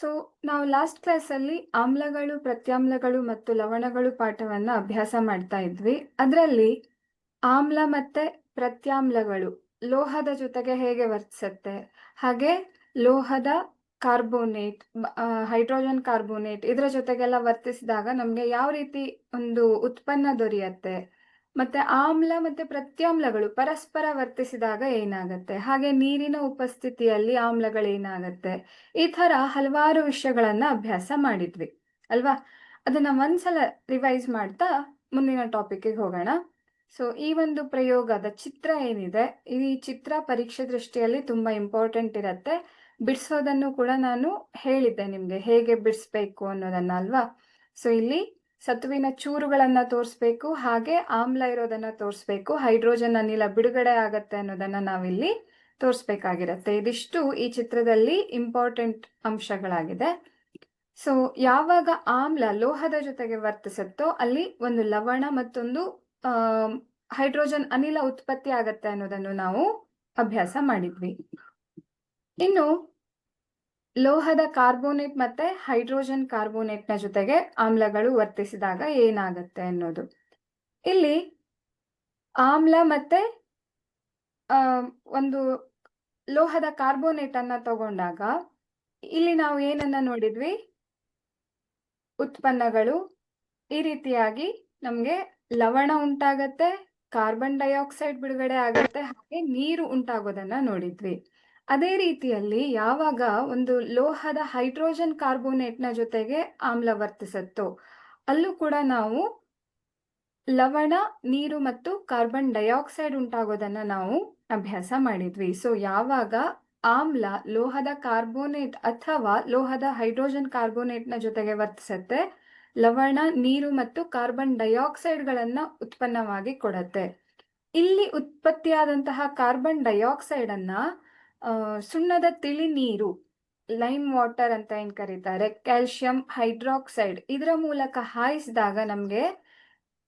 So ನಾವು last ಕ್ಲಾಸಲ್ಲಿ ಆಮ್ಲಗಳು, ಪ್ರತ್ಯಾಮ್ಲಗಳು ಮತ್ತು ಲವಣಗಳು ಪಾಠವನ್ನ ಅಭ್ಯಾಸ ಮಾಡ್ತಾ ಇದ್ವಿ. ಅದರಲ್ಲಿ ಆಮ್ಲ ಮತ್ತೆ ಪ್ರತ್ಯಾಮ್ಲಗಳು ಲೋಹದ ಜೊತೆಗೆ ಹೇಗೆ ವರ್ತಿಸುತ್ತೆ? ಹಾಗೆ ಲೋಹದ ಕಾರ್ಬೋನೇಟ್ ಹೈಡ್ರೋಜನ್ ಕಾರ್ಬೋನೇಟ್ ಇದರ ಜೊತೆಗೆಲ್ಲ ವರ್ತಿಸಿದಾಗ ನಮಗೆ ಯಾವ ರೀತಿ ಒಂದು ಉತ್ಪನ್ನ ದೊರೆಯುತ್ತೆ? ಮತ್ತೆ ಆಮ್ಲ ಮತ್ತೆ ಪ್ರತ್ಯಾಮ್ಲಗಳು ಪರಸ್ಪರ ವರ್ತಿಸಿದಾಗ ಏನಾಗುತ್ತೆ? ಹಾಗೆ ನೀರಿನ ಉಪಸ್ಥಿತಿಯಲ್ಲಿ ಆಮ್ಲಗಳೇನಾಗತ್ತೆ? ಈ ತರ ಹಲವಾರು ವಿಷಯಗಳನ್ನ ಅಭ್ಯಾಸ ಮಾಡಿದ್ವಿ, ಅಲ್ವಾ? ಅದನ್ನ ಒಂದ್ಸಲ ರಿವೈಸ್ ಮಾಡ್ತಾ ಮುಂದಿನ ಟಾಪಿಕ್ಗೆ ಹೋಗೋಣ. ಸೊ ಈ ಒಂದು ಪ್ರಯೋಗದ ಚಿತ್ರ ಏನಿದೆ? ಈ ಚಿತ್ರ ಪರೀಕ್ಷೆ ದೃಷ್ಟಿಯಲ್ಲಿ ತುಂಬಾ ಇಂಪಾರ್ಟೆಂಟ್ ಇರತ್ತೆ. ಬಿಡಿಸೋದನ್ನು ಕೂಡ ನಾನು ಹೇಳಿದ್ದೆ ನಿಮ್ಗೆ. ಹೇಗೆ ಬಿಡಿಸ್ಬೇಕು ಅನ್ನೋದನ್ನ, ಅಲ್ವಾ? ಸೊ ಇಲ್ಲಿ ಸತುವಿನ ಚೂರುಗಳನ್ನ ತೋರಿಸ್ಬೇಕು, ಹಾಗೆ ಆಮ್ಲ ಇರೋದನ್ನ ತೋರಿಸ್ಬೇಕು, ಹೈಡ್ರೋಜನ್ ಅನಿಲ ಬಿಡುಗಡೆ ಆಗತ್ತೆ ಅನ್ನೋದನ್ನ ನಾವಿಲ್ಲಿ ತೋರಿಸ್ಬೇಕಾಗಿರತ್ತೆ. ಇದಿಷ್ಟು ಈ ಚಿತ್ರದಲ್ಲಿ ಇಂಪಾರ್ಟೆಂಟ್ ಅಂಶಗಳಾಗಿದೆ. ಸೊ ಯಾವಾಗ ಆಮ್ಲ ಲೋಹದ ಜೊತೆಗೆ ವರ್ತಿಸುತ್ತೋ ಅಲ್ಲಿ ಒಂದು ಲವಣ ಮತ್ತೊಂದು ಹೈಡ್ರೋಜನ್ ಅನಿಲ ಉತ್ಪತ್ತಿ ಆಗತ್ತೆ ಅನ್ನೋದನ್ನು ನಾವು ಅಭ್ಯಾಸ ಮಾಡಿದ್ವಿ. ಇನ್ನು ಲೋಹದ ಕಾರ್ಬೋನೇಟ್ ಮತ್ತೆ ಹೈಡ್ರೋಜನ್ ಕಾರ್ಬೋನೇಟ್ನ ಜೊತೆಗೆ ಆಮ್ಲಗಳು ವರ್ತಿಸಿದಾಗ ಏನಾಗುತ್ತೆ ಅನ್ನೋದು. ಇಲ್ಲಿ ಆಮ್ಲ ಮತ್ತೆ ಒಂದು ಲೋಹದ ಕಾರ್ಬೋನೇಟ್ ಅನ್ನ ತಗೊಂಡಾಗ ಇಲ್ಲಿ ನಾವು ಏನನ್ನ ನೋಡಿದ್ವಿ? ಉತ್ಪನ್ನಗಳು ಈ ರೀತಿಯಾಗಿ ನಮ್ಗೆ ಲವಣ ಉಂಟಾಗತ್ತೆ, ಕಾರ್ಬನ್ ಡೈಆಕ್ಸೈಡ್ ಬಿಡುಗಡೆ ಆಗತ್ತೆ, ಹಾಗೆ ನೀರು ಉಂಟಾಗೋದನ್ನ ನೋಡಿದ್ವಿ. ಅದೇ ರೀತಿಯಲ್ಲಿ ಯಾವಾಗ ಒಂದು ಲೋಹದ ಹೈಡ್ರೋಜನ್ ಕಾರ್ಬೋನೇಟ್ನ ಜೊತೆಗೆ ಆಮ್ಲ ವರ್ತಿಸುತ್ತೋ, ಅಲ್ಲೂ ಕೂಡ ನಾವು ಲವಣ, ನೀರು ಮತ್ತು ಕಾರ್ಬನ್ ಡೈಆಕ್ಸೈಡ್ ಉಂಟಾಗೋದನ್ನ ನಾವು ಅಭ್ಯಾಸ ಮಾಡಿದ್ವಿ. ಸೊ ಯಾವಾಗ ಆಮ್ಲ ಲೋಹದ ಕಾರ್ಬೋನೇಟ್ ಅಥವಾ ಲೋಹದ ಹೈಡ್ರೋಜನ್ ಕಾರ್ಬೋನೇಟ್ನ ಜೊತೆಗೆ ವರ್ತಿಸುತ್ತೆ, ಲವಣ, ನೀರು ಮತ್ತು ಕಾರ್ಬನ್ ಡೈಆಕ್ಸೈಡ್ ಗಳನ್ನ ಉತ್ಪನ್ನವಾಗಿ ಕೊಡತ್ತೆ. ಇಲ್ಲಿ ಉತ್ಪತ್ತಿಯಾದಂತಹ ಕಾರ್ಬನ್ ಡೈಆಕ್ಸೈಡ್ ಅನ್ನ ಸುಣ್ಣದ ತಿಳಿ ನೀರು ಲೈಮ್ ವಾಟರ್ ಅಂತ ಏನ್ ಕರೀತಾರೆ? ಕ್ಯಾಲ್ಶಿಯಂ ಹೈಡ್ರಾಕ್ಸೈಡ್ ಇದರ ಮೂಲಕ ಹಾಯಿಸಿದಾಗ ನಮ್ಗೆ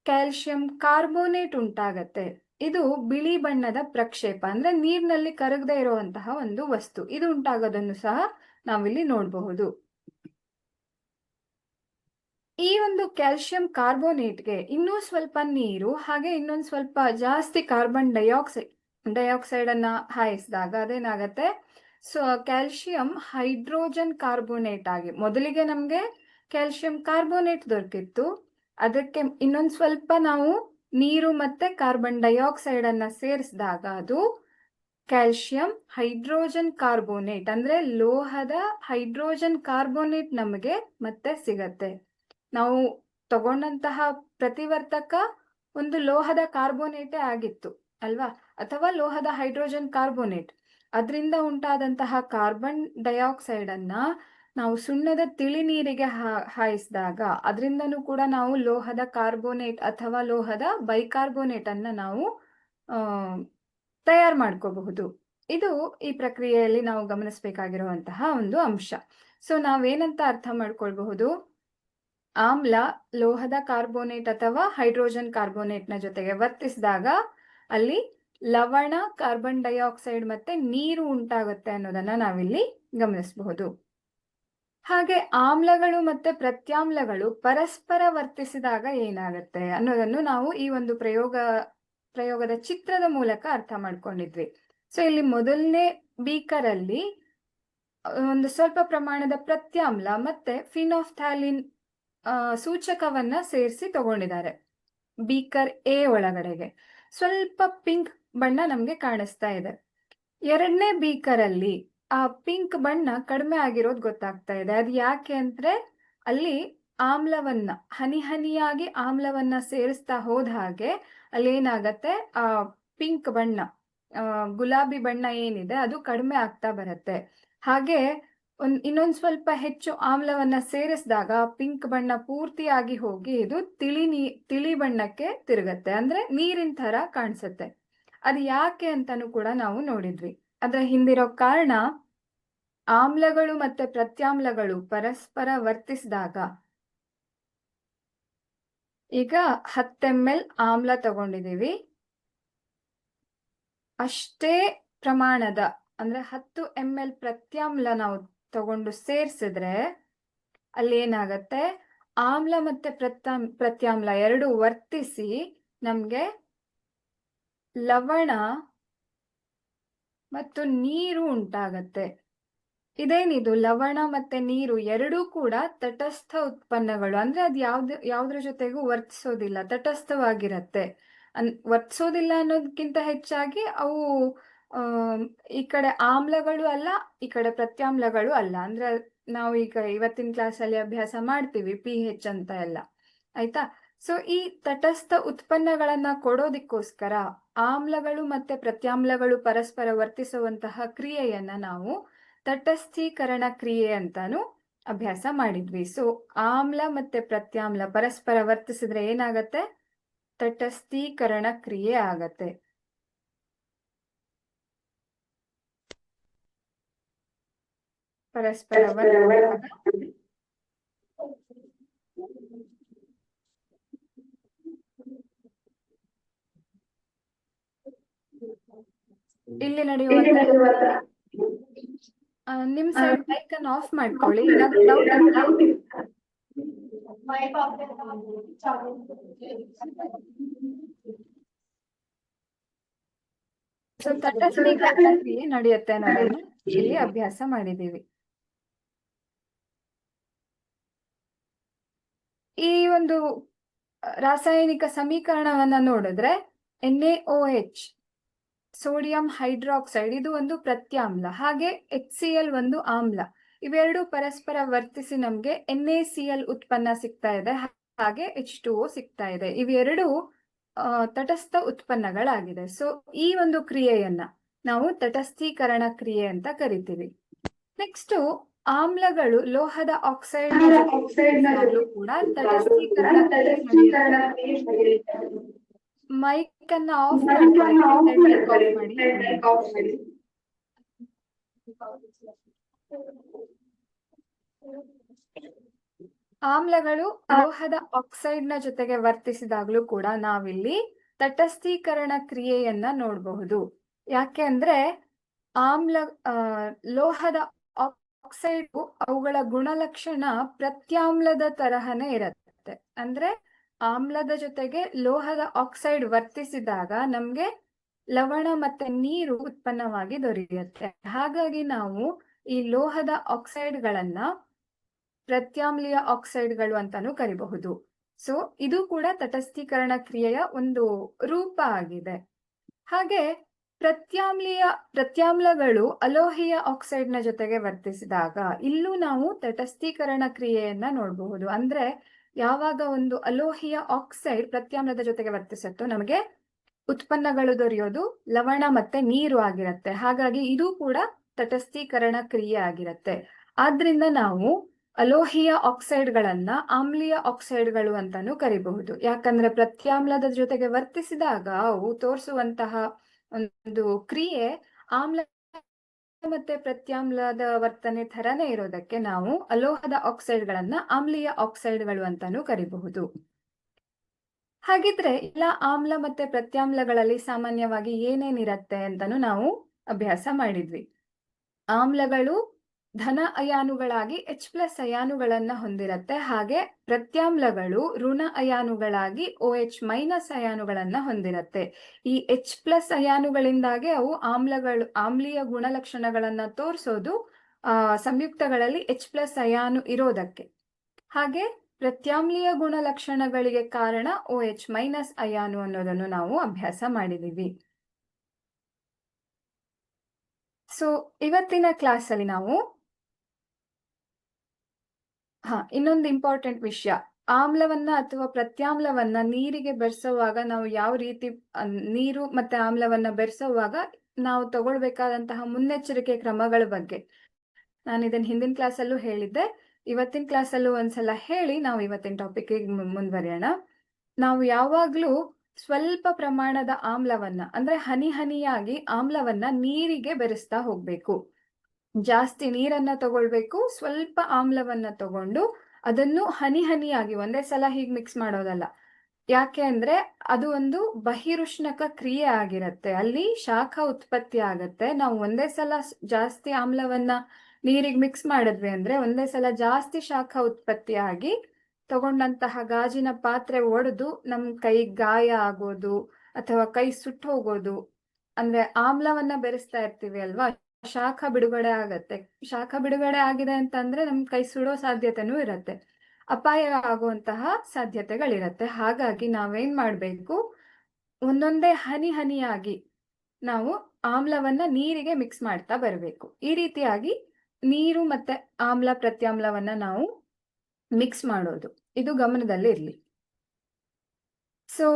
ಕ್ಯಾಲ್ಶಿಯಂ ಕಾರ್ಬೋನೇಟ್ ಉಂಟಾಗತ್ತೆ. ಇದು ಬಿಳಿ ಬಣ್ಣದ ಪ್ರಕ್ಷೇಪ. ಅಂದ್ರೆ ನೀರಿನಲ್ಲಿ ಕರಗದೆ ಇರುವಂತಹ ಒಂದು ವಸ್ತು. ಇದು ಉಂಟಾಗೋದನ್ನು ಸಹ ನಾವಿಲ್ಲಿ ನೋಡಬಹುದು. ಈ ಒಂದು ಕ್ಯಾಲ್ಶಿಯಂ ಕಾರ್ಬೋನೇಟ್ಗೆ ಇನ್ನೂ ಸ್ವಲ್ಪ ನೀರು, ಹಾಗೆ ಇನ್ನೊಂದು ಸ್ವಲ್ಪ ಜಾಸ್ತಿ ಕಾರ್ಬನ್ ಡೈಆಕ್ಸೈಡ್ ಡೈಆಕ್ಸೈಡ್ ಅನ್ನ ಹಾಯಿಸಿದಾಗ ಅದೇನಾಗತ್ತೆ? ಸೊ ಕ್ಯಾಲ್ಶಿಯಂ ಹೈಡ್ರೋಜನ್ ಕಾರ್ಬೋನೇಟ್ ಆಗಿ, ಮೊದಲಿಗೆ ನಮ್ಗೆ ಕ್ಯಾಲ್ಶಿಯಂ ಕಾರ್ಬೋನೇಟ್ ದೊರಕಿತ್ತು. ಅದಕ್ಕೆ ಇನ್ನೊಂದು ಸ್ವಲ್ಪ ನಾವು ನೀರು ಮತ್ತೆ ಕಾರ್ಬನ್ ಡೈಆಕ್ಸೈಡ್ ಅನ್ನ ಸೇರಿಸಿದಾಗ ಅದು ಕ್ಯಾಲ್ಶಿಯಂ ಹೈಡ್ರೋಜನ್ ಕಾರ್ಬೋನೇಟ್ ಅಂದ್ರೆ ಲೋಹದ ಹೈಡ್ರೋಜನ್ ಕಾರ್ಬೋನೇಟ್ ನಮಗೆ ಮತ್ತೆ ಸಿಗತ್ತೆ. ನಾವು ತಗೊಂಡಂತಹ ಪ್ರತಿವರ್ತಕ ಒಂದು ಲೋಹದ ಕಾರ್ಬೋನೇಟೇ ಆಗಿತ್ತು, ಅಲ್ವಾ? ಅಥವಾ ಲೋಹದ ಹೈಡ್ರೋಜನ್ ಕಾರ್ಬೋನೇಟ್. ಅದರಿಂದ ಉಂಟಾದಂತಹ ಕಾರ್ಬನ್ ಡೈಆಕ್ಸೈಡ್ ಅನ್ನ ನಾವು ಸುಣ್ಣದ ತಿಳಿ ನೀರಿಗೆ ಹಾಯಿಸಿದಾಗ ಅದರಿಂದನೂ ಕೂಡ ನಾವು ಲೋಹದ ಕಾರ್ಬೋನೇಟ್ ಅಥವಾ ಲೋಹದ ಬೈಕಾರ್ಬೋನೇಟ್ ಅನ್ನ ನಾವು ತಯಾರು ಮಾಡ್ಕೋಬಹುದು. ಇದು ಈ ಪ್ರಕ್ರಿಯೆಯಲ್ಲಿ ನಾವು ಗಮನಿಸಬೇಕಾಗಿರುವಂತಹ ಒಂದು ಅಂಶ. ಸೊ, ನಾವೇನಂತ ಅರ್ಥ ಮಾಡ್ಕೊಳ್ಬಹುದು? ಆಮ್ಲ ಲೋಹದ ಕಾರ್ಬೋನೇಟ್ ಅಥವಾ ಹೈಡ್ರೋಜನ್ ಕಾರ್ಬೋನೇಟ್ನ ಜೊತೆಗೆ ವರ್ತಿಸಿದಾಗ ಅಲ್ಲಿ ಲವಣ ಕಾರ್ಬನ್ ಡೈಆಕ್ಸೈಡ್ ಮತ್ತೆ ನೀರು ಉಂಟಾಗುತ್ತೆ ಅನ್ನೋದನ್ನ ನಾವಿಲ್ಲಿ ಗಮನಿಸಬಹುದು. ಹಾಗೆ ಆಮ್ಲಗಳು ಮತ್ತೆ ಪ್ರತ್ಯಾಮ್ಲಗಳು ಪರಸ್ಪರ ವರ್ತಿಸಿದಾಗ ಏನಾಗುತ್ತೆ ಅನ್ನೋದನ್ನು ನಾವು ಈ ಒಂದು ಪ್ರಯೋಗ, ಪ್ರಯೋಗದ ಚಿತ್ರದ ಮೂಲಕ ಅರ್ಥ ಮಾಡ್ಕೊಂಡಿದ್ವಿ. ಸೊ ಇಲ್ಲಿ ಮೊದಲನೇ ಬೀಕರ್ ಅಲ್ಲಿ ಒಂದು ಸ್ವಲ್ಪ ಪ್ರಮಾಣದ ಪ್ರತ್ಯಾಮ್ಲ ಮತ್ತೆ ಫಿನೋಫ್ಥಾಲಿನ್ ಸೂಚಕವನ್ನ ಸೇರಿಸಿ ತಗೊಂಡಿದ್ದಾರೆ. ಬೀಕರ್ ಎ ಒಳಗಡೆಗೆ. ಸ್ವಲ್ಪ ಪಿಂಕ್ ಬಣ್ಣ ನಮ್ಗೆ ಕಾಣಿಸ್ತಾ ಇದೆ. ಎರಡನೇ ಬೀಕರ್ ಅಲ್ಲಿ ಆ ಪಿಂಕ್ ಬಣ್ಣ ಕಡಿಮೆ ಆಗಿರೋದು ಗೊತ್ತಾಗ್ತಾ ಇದೆ. ಅದು ಯಾಕೆ ಅಂದ್ರೆ ಅಲ್ಲಿ ಆಮ್ಲವನ್ನ, ಹನಿ ಹನಿಯಾಗಿ ಆಮ್ಲವನ್ನ ಸೇರಿಸ್ತಾ ಹೋದ ಹಾಗೆ ಅಲ್ಲಿ ಏನಾಗತ್ತೆ? ಆ ಪಿಂಕ್ ಬಣ್ಣ ಗುಲಾಬಿ ಬಣ್ಣ ಏನಿದೆ ಅದು ಕಡಿಮೆ ಆಗ್ತಾ ಬರುತ್ತೆ. ಹಾಗೆ ಒಂದ್ ಇನ್ನೊಂದ್ ಸ್ವಲ್ಪ ಹೆಚ್ಚು ಆಮ್ಲವನ್ನ ಸೇರಿಸಿದಾಗ ಪಿಂಕ್ ಬಣ್ಣ ಪೂರ್ತಿಯಾಗಿ ಹೋಗಿ ಇದು ತಿಳಿ ನೀ, ತಿಳಿ ಬಣ್ಣಕ್ಕೆ ತಿರುಗತ್ತೆ. ಅಂದ್ರೆ ನೀರಿನ ತರ ಕಾಣಿಸುತ್ತೆ. ಅದು ಯಾಕೆ ಅಂತಾನು ಕೂಡ ನಾವು ನೋಡಿದ್ವಿ. ಅದರ ಹಿಂದಿರೋ ಕಾರಣ ಆಮ್ಲಗಳು ಮತ್ತೆ ಪ್ರತ್ಯಾಮ್ಲಗಳು ಪರಸ್ಪರ ವರ್ತಿಸಿದಾಗ ಈಗ ಹತ್ತು ಎಂ ಎಲ್ ಆಮ್ಲ ತಗೊಂಡಿದ್ದೀವಿ. ಅಷ್ಟೇ ಪ್ರಮಾಣದ ಅಂದ್ರೆ ಹತ್ತು ಎಂ ಎಲ್ ಪ್ರತ್ಯಾಮ್ಲ ನಾವು ತಗೊಂಡು ಸೇರಿಸಿದ್ರೆ ಅಲ್ಲಿ ಏನಾಗತ್ತೆ? ಆಮ್ಲ ಮತ್ತೆ ಪ್ರತ್ಯಾಮ್, ಪ್ರತ್ಯಾಮ್ಲ ಎರಡು ವರ್ತಿಸಿ ನಮ್ಗೆ ಲವಣ ಮತ್ತು ನೀರು ಉಂಟಾಗತ್ತೆ. ಇದೇನಿದು? ಲವಣ ಮತ್ತೆ ನೀರು ಎರಡೂ ಕೂಡ ತಟಸ್ಥ ಉತ್ಪನ್ನಗಳು. ಅಂದ್ರೆ ಅದು ಯಾವ್ದು, ಯಾವ್ದ್ರ ಜೊತೆಗೂ ವರ್ತಿಸೋದಿಲ್ಲ, ತಟಸ್ಥವಾಗಿರತ್ತೆ. ಅನ್, ವರ್ತಿಸೋದಿಲ್ಲ ಅನ್ನೋದಕ್ಕಿಂತ ಹೆಚ್ಚಾಗಿ ಅವು ಈ ಕಡೆ ಆಮ್ಲಗಳು ಅಲ್ಲ, ಈ ಕಡೆ ಪ್ರತ್ಯಾಮ್ಲಗಳು ಅಲ್ಲ. ಅಂದ್ರೆ ನಾವು ಈಗ ಇವತ್ತಿನ ಕ್ಲಾಸಲ್ಲಿ ಅಭ್ಯಾಸ ಮಾಡ್ತೀವಿ ಪಿ ಹೆಚ್ ಅಂತ ಎಲ್ಲ. ಆಯ್ತಾ? ಸೊ ಈ ತಟಸ್ಥ ಉತ್ಪನ್ನಗಳನ್ನ ಕೊಡೋದಿಕ್ಕೋಸ್ಕರ ಆಮ್ಲಗಳು ಮತ್ತೆ ಪ್ರತ್ಯಾಮ್ಲಗಳು ಪರಸ್ಪರ ವರ್ತಿಸುವಂತಹ ಕ್ರಿಯೆಯನ್ನ ನಾವು ತಟಸ್ಥೀಕರಣ ಕ್ರಿಯೆ ಅಂತಾನು ಅಭ್ಯಾಸ ಮಾಡಿದ್ವಿ. ಸೊ ಆಮ್ಲ ಮತ್ತೆ ಪ್ರತ್ಯಾಮ್ಲ ಪರಸ್ಪರ ವರ್ತಿಸಿದ್ರೆ ಏನಾಗತ್ತೆ? ತಟಸ್ಥೀಕರಣ ಕ್ರಿಯೆ ಆಗತ್ತೆ. ಪರಸ್ಪರ ಇಲ್ಲಿ ನಡೆಯುವಂತ ಆ, ನಿಮ್ ಸೈಡ್ ಮೈಕ್ ಅನ್ನು ಆಫ್ ಮಾಡ್ಕೊಳ್ಳಿ ನಡೆಯುತ್ತೆ ಅನ್ನೋದನ್ನ ಇಲ್ಲಿ ಅಭ್ಯಾಸ ಮಾಡಿದೀವಿ ಈ ಒಂದು ರಾಸಾಯನಿಕ ಸಮೀಕರಣವನ್ನ ನೋಡಿದ್ರೆ N O H sodium hydroxide ಇದು ಒಂದು ಪ್ರತ್ಯಾಮ್ಲ ಹಾಗೆ ಎಚ್ ಸಿ ಎಲ್ ಒಂದು ಆಮ್ಲ. ಇವೆರಡು ಪರಸ್ಪರ ವರ್ತಿಸಿ ನಮ್ಗೆ ಎನ್ ಎ ಸಿ ಎಲ್ ಉತ್ಪನ್ನ ಸಿಗ್ತಾ ಇದೆ ಹಾಗೆ ಎಚ್ ಟು ಒ ಸಿಗ್ತಾ ಇದೆ. ಇವೆರಡು ತಟಸ್ಥ ಉತ್ಪನ್ನಗಳಾಗಿದೆ. ಸೊ ಈ ಒಂದು ಕ್ರಿಯೆಯನ್ನ ನಾವು ತಟಸ್ಥೀಕರಣ ಕ್ರಿಯೆ ಅಂತ ಕರಿತೀವಿ. ನೆಕ್ಸ್ಟ್ ಆಮ್ಲಗಳು ಲೋಹದ ಆಕ್ಸೈಡ್ ಕೂಡ ತಟಸ್ಥೀಕರಣ. ಮೈಕ್ ಅನ್ನ ಆಫ್ ಮಾಡಿ. ಆಮ್ಲಗಳು ಲೋಹದ ಆಕ್ಸೈಡ್ನ ಜೊತೆಗೆ ವರ್ತಿಸಿದಾಗ್ಲೂ ಕೂಡ ನಾವಿಲ್ಲಿ ತಟಸ್ಥೀಕರಣ ಕ್ರಿಯೆಯನ್ನ ನೋಡಬಹುದು. ಯಾಕೆ ಅಂದ್ರೆ ಆಮ್ಲ ಲೋಹದ ಆಕ್ಸೈಡ್ ಅವುಗಳ ಗುಣಲಕ್ಷಣ ಪ್ರತ್ಯಾಮ್ಲದ ತರಹನೇ ಇರುತ್ತೆ. ಅಂದ್ರೆ ಆಮ್ಲದ ಜೊತೆಗೆ ಲೋಹದ ಆಕ್ಸೈಡ್ ವರ್ತಿಸಿದಾಗ ನಮ್ಗೆ ಲವಣ ಮತ್ತೆ ನೀರು ಉತ್ಪನ್ನವಾಗಿ ದೊರೆಯುತ್ತೆ. ಹಾಗಾಗಿ ನಾವು ಈ ಲೋಹದ ಆಕ್ಸೈಡ್ಗಳನ್ನ ಪ್ರತ್ಯಾಮ್ಲೀಯ ಆಕ್ಸೈಡ್ಗಳು ಅಂತಾನೂ ಕರಿಬಹುದು. ಸೊ ಇದು ಕೂಡ ತಟಸ್ಥೀಕರಣ ಕ್ರಿಯೆಯ ಒಂದು ರೂಪ ಆಗಿದೆ. ಹಾಗೆ ಪ್ರತ್ಯಾಮ್ಲೀಯ, ಪ್ರತ್ಯಾಮ್ಲಗಳು ಅಲೋಹೀಯ ಆಕ್ಸೈಡ್ನ ಜೊತೆಗೆ ವರ್ತಿಸಿದಾಗ ಇಲ್ಲೂ ನಾವು ತಟಸ್ಥೀಕರಣ ಕ್ರಿಯೆಯನ್ನ ನೋಡಬಹುದು. ಅಂದ್ರೆ ಯಾವಾಗ ಒಂದು ಅಲೋಹಿಯ ಆಕ್ಸೈಡ್ ಪ್ರತ್ಯಾಮ್ಲದ ಜೊತೆಗೆ ವರ್ತಿಸುತ್ತೋ ನಮಗೆ ಉತ್ಪನ್ನಗಳು ದೊರೆಯೋದು, ಲವಣ ಮತ್ತೆ ನೀರು ಆಗಿರುತ್ತೆ. ಹಾಗಾಗಿ ಇದು ಕೂಡ ತಟಸ್ಥೀಕರಣ ಕ್ರಿಯೆ ಆಗಿರುತ್ತೆ. ಆದ್ರಿಂದ ನಾವು ಅಲೋಹಿಯ ಆಕ್ಸೈಡ್ಗಳನ್ನ ಆಮ್ಲೀಯ ಆಕ್ಸೈಡ್ಗಳು ಅಂತಾನೂ ಕರಿಬಹುದು. ಯಾಕಂದ್ರೆ ಪ್ರತ್ಯಾಮ್ಲದ ಜೊತೆಗೆ ವರ್ತಿಸಿದಾಗ ಅವು ತೋರಿಸುವಂತಹ ಒಂದು ಕ್ರಿಯೆ ಆಮ್ಲ ಮತ್ತೆ ಪ್ರತ್ಯಾಮ್ಲದ ವರ್ತನೆ ಥರನೇ ಇರೋದಕ್ಕೆ ನಾವು ಅಲೋಹದ ಆಕ್ಸೈಡ್ಗಳನ್ನ ಆಮ್ಲೀಯ ಆಕ್ಸೈಡ್ಗಳು ಅಂತಾನೂ ಕರಿಬಹುದು. ಹಾಗಿದ್ರೆ ಎಲ್ಲ ಆಮ್ಲ ಮತ್ತೆ ಪ್ರತ್ಯಾಮ್ಲಗಳಲ್ಲಿ ಸಾಮಾನ್ಯವಾಗಿ ಏನೇನಿರತ್ತೆ ಅಂತಾನು ನಾವು ಅಭ್ಯಾಸ ಮಾಡಿದ್ವಿ. ಆಮ್ಲಗಳು ಧನ ಅಯಾನುಗಳಾಗಿ ಎಚ್ ಪ್ಲಸ್ ಅಯಾನುಗಳನ್ನ ಹೊಂದಿರತ್ತೆ. ಹಾಗೆ ಪ್ರತ್ಯಾಮ್ಲಗಳು ಋಣ ಅಯಾನುಗಳಾಗಿ ಓ ಎಚ್ ಮೈನಸ್ ಅಯಾನುಗಳನ್ನ ಹೊಂದಿರತ್ತೆ. ಈ ಎಚ್ ಪ್ಲಸ್ ಅಯಾನುಗಳಿಂದಾಗೆ ಅವು ಆಮ್ಲಗಳು, ಆಮ್ಲೀಯ ಗುಣಲಕ್ಷಣಗಳನ್ನ ತೋರಿಸೋದು ಸಂಯುಕ್ತಗಳಲ್ಲಿ ಎಚ್ ಪ್ಲಸ್ ಅಯಾನು ಇರೋದಕ್ಕೆ. ಹಾಗೆ ಪ್ರತ್ಯಾಮ್ಲೀಯ ಗುಣಲಕ್ಷಣಗಳಿಗೆ ಕಾರಣ ಓ ಎಚ್ ಮೈನಸ್ ಅಯಾನು ಅನ್ನೋದನ್ನು ನಾವು ಅಭ್ಯಾಸ ಮಾಡಿದೀವಿ. ಸೊ ಇವತ್ತಿನ ಕ್ಲಾಸಲ್ಲಿ ನಾವು ಹಾ, ಇನ್ನೊಂದು ಇಂಪಾರ್ಟೆಂಟ್ ವಿಷಯ. ಆಮ್ಲವನ್ನ ಅಥವಾ ಪ್ರತ್ಯಾಮ್ಲವನ್ನ ನೀರಿಗೆ ಬೆರೆಸುವಾಗ ನಾವು ಯಾವ ರೀತಿ ನೀರು ಮತ್ತೆ ಆಮ್ಲವನ್ನ ಬೆರೆಸುವಾಗ ನಾವು ತಗೊಳ್ಬೇಕಾದಂತಹ ಮುನ್ನೆಚ್ಚರಿಕೆ ಕ್ರಮಗಳ ಬಗ್ಗೆ. ನಾನು ಇದನ್ನ ಹಿಂದಿನ ಕ್ಲಾಸಲ್ಲೂ ಹೇಳಿದ್ದೆ. ಇವತ್ತಿನ ಕ್ಲಾಸಲ್ಲೂ ಒಂದ್ಸಲ ಹೇಳಿ ನಾವು ಇವತ್ತಿನ ಟಾಪಿಕ್ ಮುಂದುವರಿಯೋಣ. ನಾವು ಯಾವಾಗ್ಲೂ ಸ್ವಲ್ಪ ಪ್ರಮಾಣದ ಆಮ್ಲವನ್ನ, ಅಂದ್ರೆ ಹನಿ ಹನಿಯಾಗಿ ಆಮ್ಲವನ್ನ ನೀರಿಗೆ ಬೆರೆಸ್ತಾ ಹೋಗ್ಬೇಕು. ಜಾಸ್ತಿ ನೀರನ್ನ ತಗೊಳ್ಬೇಕು, ಸ್ವಲ್ಪ ಆಮ್ಲವನ್ನ ತಗೊಂಡು ಅದನ್ನು ಹನಿ ಹನಿಯಾಗಿ, ಒಂದೇ ಸಲ ಹೀಗೆ ಮಿಕ್ಸ್ ಮಾಡೋದಲ್ಲ. ಯಾಕೆ ಅಂದ್ರೆ ಅದು ಒಂದು ಬಹಿರುಷ್ಣಕ ಕ್ರಿಯೆ ಆಗಿರತ್ತೆ. ಅಲ್ಲಿ ಶಾಖ ಉತ್ಪತ್ತಿ ಆಗತ್ತೆ. ನಾವು ಒಂದೇ ಸಲ ಜಾಸ್ತಿ ಆಮ್ಲವನ್ನ ನೀರಿಗೆ ಮಿಕ್ಸ್ ಮಾಡಿದ್ವಿ ಅಂದ್ರೆ ಒಂದೇ ಸಲ ಜಾಸ್ತಿ ಶಾಖ ಉತ್ಪತ್ತಿ ಆಗಿ ತಗೊಂಡಂತಹ ಗಾಜಿನ ಪಾತ್ರೆ ಒಡೆದು ನಮ್ ಕೈ ಗಾಯ ಆಗೋದು ಅಥವಾ ಕೈ ಸುಟ್ಟು ಹೋಗೋದು ಅಂದ್ರೆ ಆಮ್ಲವನ್ನ ಬೆರೆಸ್ತಾ ಇರ್ತೀವಿ ಅಲ್ವಾ? ಶಾಖ ಬಿಡುಗಡೆ ಆಗತ್ತೆ. ಶಾಖ ಬಿಡುಗಡೆ ಆಗಿದೆ ಅಂತಂದ್ರೆ ನಮ್ ಕೈ ಸುಡೋ ಸಾಧ್ಯತೆನೂ ಇರತ್ತೆ. ಅಪಾಯ ಆಗುವಂತಹ ಸಾಧ್ಯತೆಗಳಿರತ್ತೆ. ಹಾಗಾಗಿ ನಾವೇನ್ ಮಾಡ್ಬೇಕು? ಒಂದೊಂದೇ ಹನಿ ಹನಿಯಾಗಿ ನಾವು ಆಮ್ಲವನ್ನ ನೀರಿಗೆ ಮಿಕ್ಸ್ ಮಾಡ್ತಾ ಬರಬೇಕು. ಈ ರೀತಿಯಾಗಿ ನೀರು ಮತ್ತೆ ಆಮ್ಲ ಪ್ರತ್ಯಾಮ್ಲವನ್ನ ನಾವು ಮಿಕ್ಸ್ ಮಾಡೋದು. ಇದು ಗಮನದಲ್ಲಿ ಇರ್ಲಿ. ಸೊ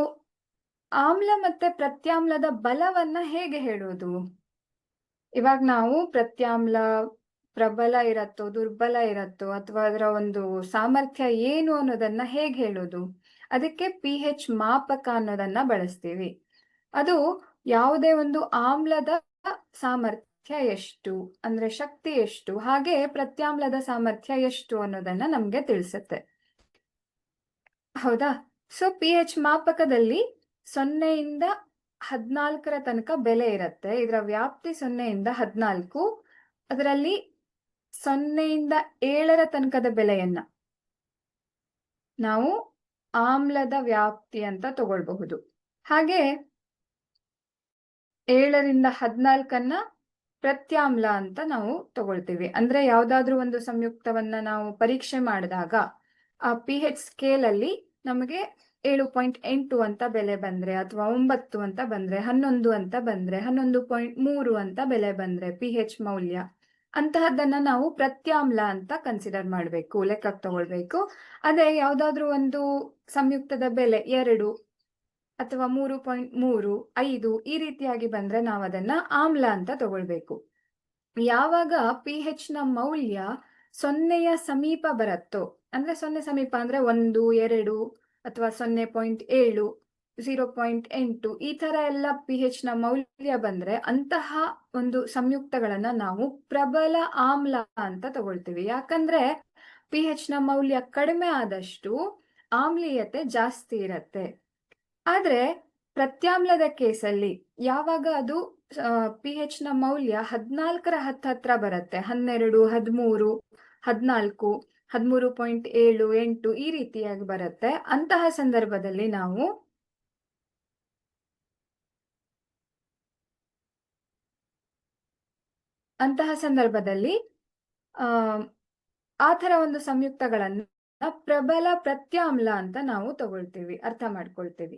ಆಮ್ಲ ಮತ್ತೆ ಪ್ರತ್ಯಾಮ್ಲದ ಬಲವನ್ನ ಹೇಗೆ ಹೇಳೋದು? ಇವಾಗ ನಾವು ಪ್ರತ್ಯಾಮ್ಲ, ಪ್ರಬಲ ಇರತ್ತೋ, ದುರ್ಬಲ ಇರತ್ತೋ, ಅಥವಾ ಅದರ ಒಂದು ಸಾಮರ್ಥ್ಯ ಏನು ಅನ್ನೋದನ್ನ ಹೇಗೆ ಹೇಳೋದು? ಅದಕ್ಕೆ ಪಿ ಹೆಚ್ ಮಾಪಕ ಅನ್ನೋದನ್ನ ಬಳಸ್ತೀವಿ. ಅದು ಯಾವುದೇ ಒಂದು ಆಮ್ಲದ ಸಾಮರ್ಥ್ಯ ಎಷ್ಟು, ಅಂದ್ರೆ ಶಕ್ತಿ ಎಷ್ಟು, ಹಾಗೆ ಪ್ರತ್ಯಾಮ್ಲದ ಸಾಮರ್ಥ್ಯ ಎಷ್ಟು ಅನ್ನೋದನ್ನ ನಮ್ಗೆ ತಿಳಿಸುತ್ತೆ. ಹೌದಾ? ಸೊ ಪಿ ಹೆಚ್ ಮಾಪಕದಲ್ಲಿ ಸೊನ್ನೆಯಿಂದ ಹದಿನಾಲ್ಕರ ತನಕ ಬೆಲೆ ಇರುತ್ತೆ. ಇದರ ವ್ಯಾಪ್ತಿ ಸೊನ್ನೆಯಿಂದ ಹದಿನಾಲ್ಕು. ಅದರಲ್ಲಿ ಸೊನ್ನೆಯಿಂದ ಏಳರ ತನಕದ ಬೆಲೆಯನ್ನ ನಾವು ಆಮ್ಲದ ವ್ಯಾಪ್ತಿ ಅಂತ ತಗೊಳ್ಬಹುದು. ಹಾಗೆ ಏಳರಿಂದ ಹದಿನಾಲ್ಕನ್ನ ಪ್ರತ್ಯಾಮ್ಲ ಅಂತ ನಾವು ತಗೊಳ್ತೀವಿ. ಅಂದ್ರೆ ಯಾವ್ದಾದ್ರೂ ಒಂದು ಸಂಯುಕ್ತವನ್ನ ನಾವು ಪರೀಕ್ಷೆ ಮಾಡಿದಾಗ ಆ ಪಿ ಸ್ಕೇಲ್ ಅಲ್ಲಿ ನಮಗೆ ಏಳು ಪಾಯಿಂಟ್ ಎಂಟು ಅಂತ ಬೆಲೆ ಬಂದ್ರೆ ಅಥವಾ ಒಂಬತ್ತು ಅಂತ ಬಂದ್ರೆ ಹನ್ನೊಂದು ಅಂತ ಬಂದ್ರೆ ಹನ್ನೊಂದು ಪಾಯಿಂಟ್ ಮೂರು ಅಂತ ಬೆಲೆ ಬಂದ್ರೆ ಪಿ ಹೆಚ್ ಮೌಲ್ಯ. ಅಂತಹದ್ದನ್ನ ನಾವು ಪ್ರತ್ಯಾಮ್ಲ ಅಂತ ಕನ್ಸಿಡರ್ ಮಾಡಬೇಕು ಲೆಕ್ಕಕ್ಕೆ ತಗೊಳ್ಬೇಕು. ಅದೇ ಯಾವ್ದಾದ್ರು ಒಂದು ಸಂಯುಕ್ತದ ಬೆಲೆ ಎರಡು ಅಥವಾ ಮೂರು ಪಾಯಿಂಟ್ ಮೂರು, ಐದು ಈ ರೀತಿಯಾಗಿ ಬಂದ್ರೆ ನಾವು ಅದನ್ನ ಆಮ್ಲ ಅಂತ ತಗೊಳ್ಬೇಕು. ಯಾವಾಗ ಪಿ ಹೆಚ್ನ ಮೌಲ್ಯ ಸೊನ್ನೆಯ ಸಮೀಪ ಬರುತ್ತೋ, ಅಂದ್ರೆ ಸೊನ್ನೆ ಸಮೀಪ ಅಂದ್ರೆ ಒಂದು, ಎರಡು ಅಥವಾ ಸೊನ್ನೆ ಪಾಯಿಂಟ್ ಏಳು ಝೀರೋ ಪಾಯಿಂಟ್ ಎಂಟು, ಈ ತರ ಎಲ್ಲ ಪಿ ಹೆಚ್ನ ಮೌಲ್ಯ ಬಂದ್ರೆ ಅಂತಹ ಒಂದು ಸಂಯುಕ್ತಗಳನ್ನ ನಾವು ಪ್ರಬಲ ಆಮ್ಲ ಅಂತ ತಗೊಳ್ತೀವಿ. ಯಾಕಂದ್ರೆ ಪಿ ಹೆಚ್ನ ಮೌಲ್ಯ ಕಡಿಮೆ ಆದಷ್ಟು ಆಮ್ಲೀಯತೆ ಜಾಸ್ತಿ ಇರತ್ತೆ. ಆದ್ರೆ ಪ್ರತ್ಯಾಮ್ಲದ ಕೇಸಲ್ಲಿ ಯಾವಾಗ ಅದು ಪಿ ಹೆಚ್ನ ಮೌಲ್ಯ ಹದಿನಾಲ್ಕರ ಹತ್ತತ್ರ ಬರುತ್ತೆ. ಹನ್ನೆರಡು, ಹದಿಮೂರು, ಹದಿನಾಲ್ಕು. ಹದಿಮೂರು ಪಾಯಿಂಟ್ ಏಳು ಎಂಟು ಈ ರೀತಿಯಾಗಿ ಬರುತ್ತೆ. ಅಂತಹ ಸಂದರ್ಭದಲ್ಲಿ ನಾವು ಅಂತಹ ಸಂದರ್ಭದಲ್ಲಿ, ಆ ಥರ ಒಂದು ಸಂಯುಕ್ತಗಳನ್ನ ಪ್ರಬಲ ಪ್ರತ್ಯಾಮ್ಲ ಅಂತ ನಾವು ತಗೊಳ್ತೀವಿ, ಅರ್ಥ ಮಾಡ್ಕೊಳ್ತೀವಿ.